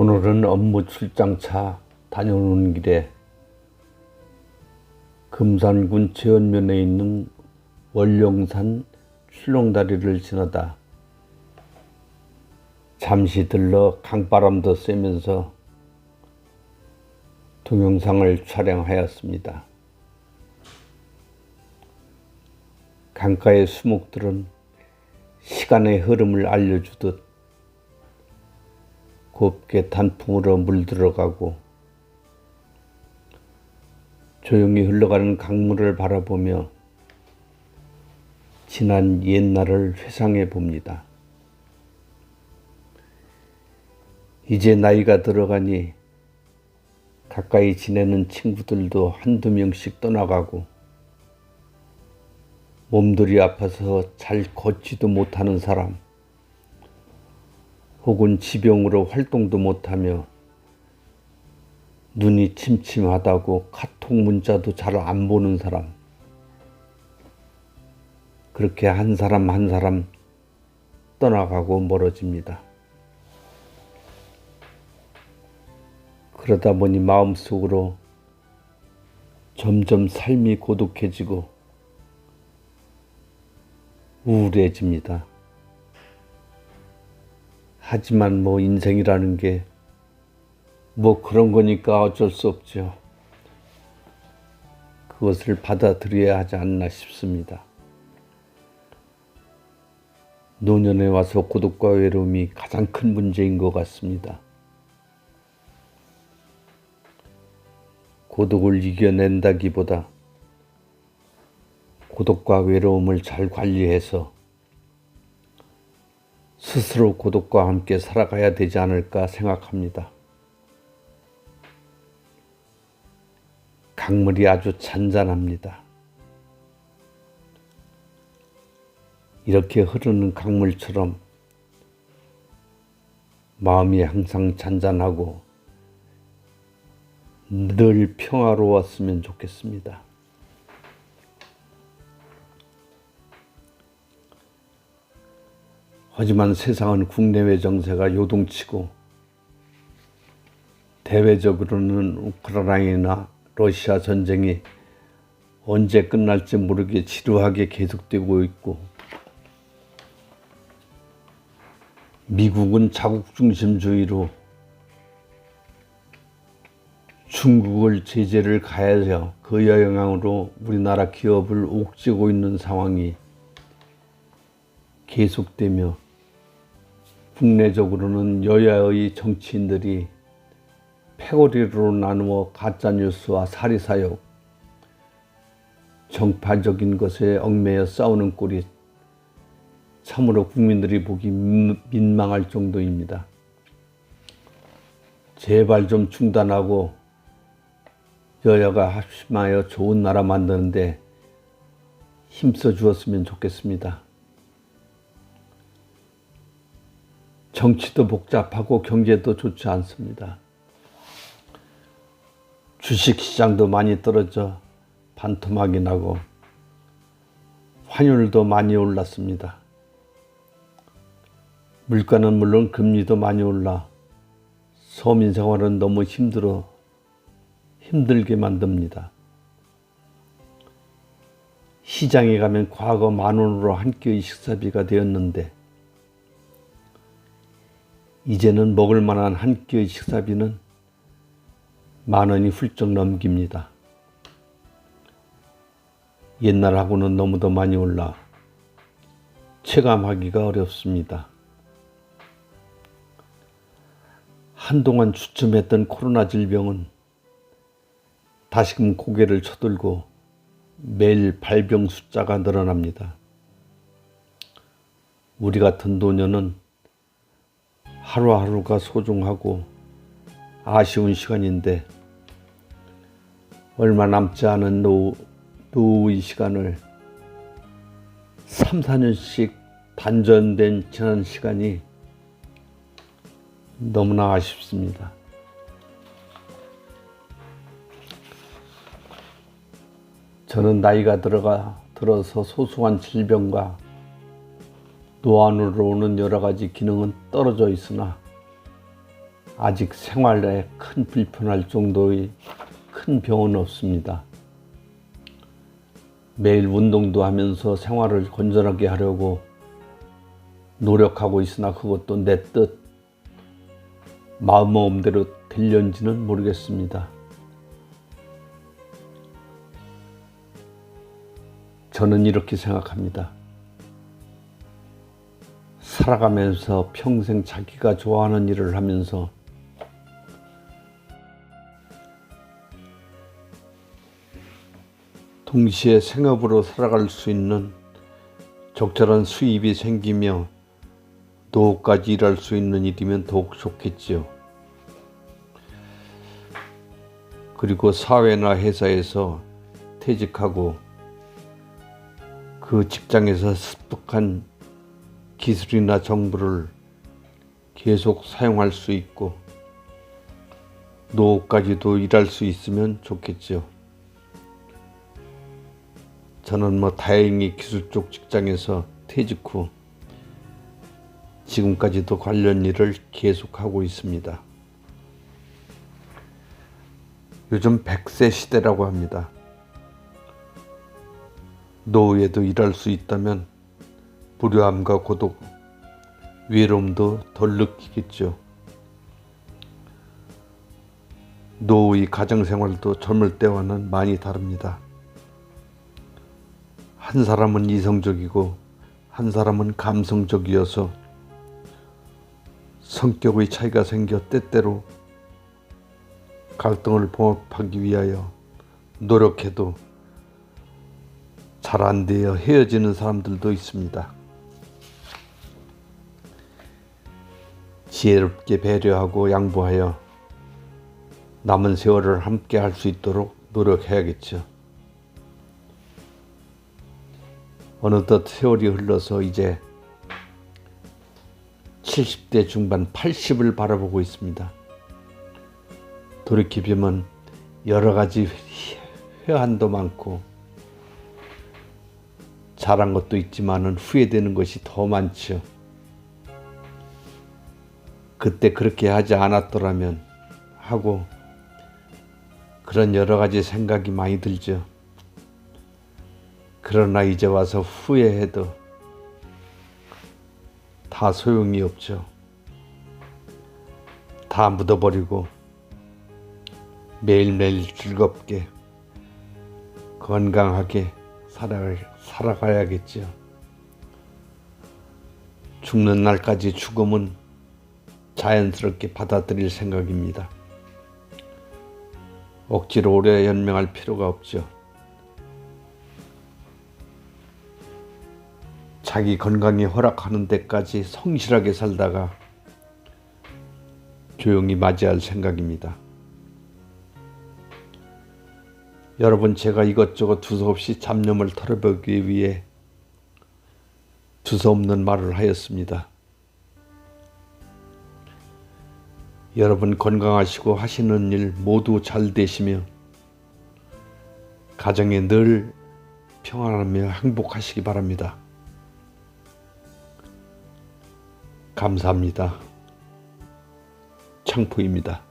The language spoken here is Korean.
오늘은 업무 출장차 다녀오는 길에 금산군 제원면에 있는 월룡산 출렁다리를 지나다 잠시 들러 강바람도 쐬면서 동영상을 촬영하였습니다. 강가의 수목들은 시간의 흐름을 알려주듯 곱게 단풍으로 물들어가고 조용히 흘러가는 강물을 바라보며 지난 옛날을 회상해 봅니다. 이제 나이가 들어가니 가까이 지내는 친구들도 한두 명씩 떠나가고 몸들이 아파서 잘 걷지도 못하는 사람, 혹은 지병으로 활동도 못하며 눈이 침침하다고 카톡 문자도 잘 안 보는 사람, 그렇게 한 사람 한 사람 떠나가고 멀어집니다. 그러다 보니 마음속으로 점점 삶이 고독해지고 우울해집니다. 하지만 뭐 인생이라는 게 뭐 그런 거니까 어쩔 수 없죠. 그것을 받아들여야 하지 않나 싶습니다. 노년에 와서 고독과 외로움이 가장 큰 문제인 것 같습니다. 고독을 이겨낸다기보다 고독과 외로움을 잘 관리해서 스스로 고독과 함께 살아가야 되지 않을까 생각합니다. 강물이 아주 잔잔합니다. 이렇게 흐르는 강물처럼 마음이 항상 잔잔하고 늘 평화로웠으면 좋겠습니다. 하지만 세상은 국내외 정세가 요동치고 대외적으로는 우크라이나 러시아 전쟁이 언제 끝날지 모르게 지루하게 계속되고 있고 미국은 자국 중심주의로 중국을 제재를 가해서 그 영향으로 우리나라 기업을 옥죄고 있는 상황이 계속되며 국내적으로는 여야의 정치인들이 패거리로 나누어 가짜뉴스와 사리사욕, 정파적인 것에 얽매여 싸우는 꼴이 참으로 국민들이 보기 민망할 정도입니다. 제발 좀 중단하고 여야가 합심하여 좋은 나라 만드는데 힘써 주었으면 좋겠습니다. 정치도 복잡하고 경제도 좋지 않습니다. 주식 시장도 많이 떨어져 반토막이 나고 환율도 많이 올랐습니다. 물가는 물론 금리도 많이 올라 서민 생활은 너무 힘들어 힘들게 만듭니다. 시장에 가면 과거 만 원으로 한 끼의 식사비가 되었는데 이제는 먹을 만한 한 끼의 식사비는 만 원이 훌쩍 넘깁니다. 옛날하고는 너무도 많이 올라 체감하기가 어렵습니다. 한동안 주춤했던 코로나 질병은 다시금 고개를 쳐들고 매일 발병 숫자가 늘어납니다. 우리 같은 노년은 하루하루가 소중하고 아쉬운 시간인데 얼마 남지 않은 노, 노후의 시간을 3, 4년씩 단전된 지난 시간이 너무나 아쉽습니다. 저는 나이가 들어가 들어서 소소한 질병과 노안으로 오는 여러 가지 기능은 떨어져 있으나 아직 생활에 큰 불편할 정도의 큰 병은 없습니다. 매일 운동도 하면서 생활을 건전하게 하려고 노력하고 있으나 그것도 내 뜻, 마음대로 될는지는 모르겠습니다. 저는 이렇게 생각합니다. 살아가면서 평생 자기가 좋아하는 일을 하면서 동시에 생업으로 살아갈 수 있는 적절한 수입이 생기며 노후까지 일할 수 있는 일이면 더욱 좋겠지요. 그리고 사회나 회사에서 퇴직하고 그 직장에서 습득한 기술이나 정보를 계속 사용할 수 있고 노후까지도 일할 수 있으면 좋겠지요. 저는 뭐 다행히 기술 쪽 직장에서 퇴직 후 지금까지도 관련 일을 계속하고 있습니다. 요즘 100세 시대라고 합니다. 노후에도 일할 수 있다면 불효함과 고독, 외로움도 덜 느끼겠죠. 노후의 가정생활도 젊을 때와는 많이 다릅니다. 한 사람은 이성적이고 한 사람은 감성적이어서 성격의 차이가 생겨 때때로 갈등을 봉합하기 위하여 노력해도 잘 안 되어 헤어지는 사람들도 있습니다. 지혜롭게 배려하고 양보하여 남은 세월을 함께 할 수 있도록 노력해야겠죠. 어느덧 세월이 흘러서 이제 70대 중반 80을 바라보고 있습니다. 돌이켜보면 여러 가지 회한도 많고 잘한 것도 있지만은 후회되는 것이 더 많죠. 그때 그렇게 하지 않았더라면 하고 그런 여러 가지 생각이 많이 들죠. 그러나 이제 와서 후회해도 다 소용이 없죠. 다 묻어버리고 매일매일 즐겁게 건강하게 살아, 살아가야겠죠. 죽는 날까지 죽음은 자연스럽게 받아들일 생각입니다. 억지로 오래 연명할 필요가 없죠. 자기 건강이 허락하는 데까지 성실하게 살다가 조용히 맞이할 생각입니다. 여러분, 제가 이것저것 두서없이 잡념을 털어보기 위해 두서없는 말을 하였습니다. 여러분 건강하시고 하시는 일 모두 잘 되시며 가정에 늘 평안하며 행복하시기 바랍니다. 감사합니다. 창포입니다.